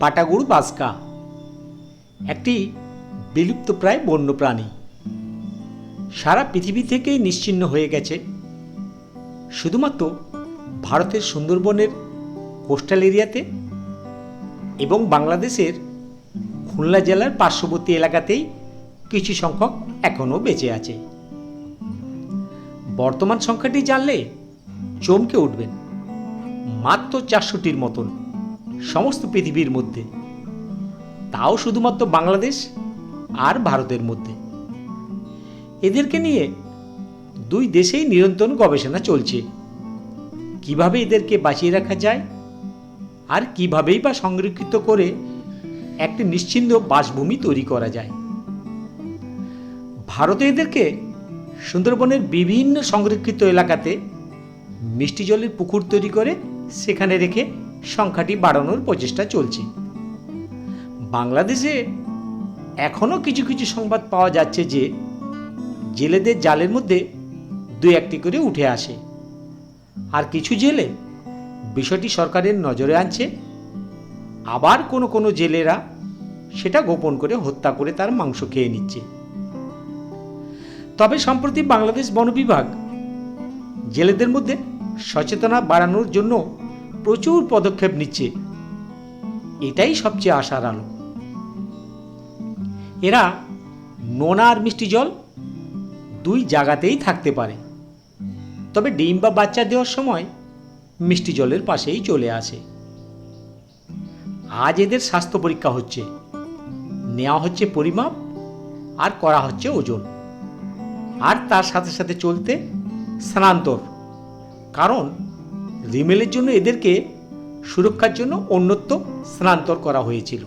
বাটাগুড় বাসকা, একটি বিলুপ্তপ্রায় বন্যপ্রাণী। সারা পৃথিবী থেকেই নিশ্চিহ্ন হয়ে গেছে। শুধুমাত্র ভারতের সুন্দরবনের কোস্টাল এরিয়াতে এবং বাংলাদেশের খুলনা জেলার পার্শ্ববর্তী এলাকাতেই কিছু সংখ্যক এখনও বেঁচে আছে। বর্তমান সংখ্যাটি জানলে চমকে উঠবেন। মাত্র চারশোটির মতন। সমস্ত পৃথিবীর মধ্যে। তাও শুধুমাত্র বাংলাদেশ আর ভারতের মধ্যে। এদেরকে নিয়ে দুই দেশেই নিরন্তর গবেষণা চলছে। কীভাবে এদেরকে বাঁচিয়ে রাখা যায় আর কিভাবেই বা সংরক্ষিত করে একটি নিশ্চিন্ত বাসভূমি তৈরি করা যায়। ভারতে এদেরকে সুন্দরবনের বিভিন্ন সংরক্ষিত এলাকাতে মিষ্টি জলের পুকুর তৈরি করে সেখানে রেখে সংখ্যাটি বাড়ানোর প্রচেষ্টা চলছে। বাংলাদেশে এখনও কিছু কিছু সংবাদ পাওয়া যাচ্ছে যে, জেলেদের জালের মধ্যে দু একটি করে উঠে আসে। আর কিছু জেলে বিষয়টি সরকারের নজরে আনছে। আবার কোনো কোনো জেলেরা সেটা গোপন করে হত্যা করে তার মাংস খেয়ে নিচ্ছে। তবে সম্প্রতি বাংলাদেশ বন বিভাগ জেলেদের মধ্যে সচেতনা বাড়ানোর জন্য প্রচুর পদক্ষেপ নিচ্ছে। এটাই সবচেয়ে আশার আলো। এরা নোনা আর মিষ্টি জল দুই জায়গাতেই থাকতে পারে। তবে ডিম বা বাচ্চা দেওয়ার সময় মিষ্টি জলের পাশেই চলে আসে। আজ এদের স্বাস্থ্য পরীক্ষা হচ্ছে। নেওয়া হচ্ছে পরিমাপ আর করা হচ্ছে ওজন। আর তার সাথে সাথে চলতে স্থানান্তর কারণ রিমেলের জন্য এদেরকে সুরক্ষার জন্য অন্যত্র স্থানান্তর করা হয়েছিল।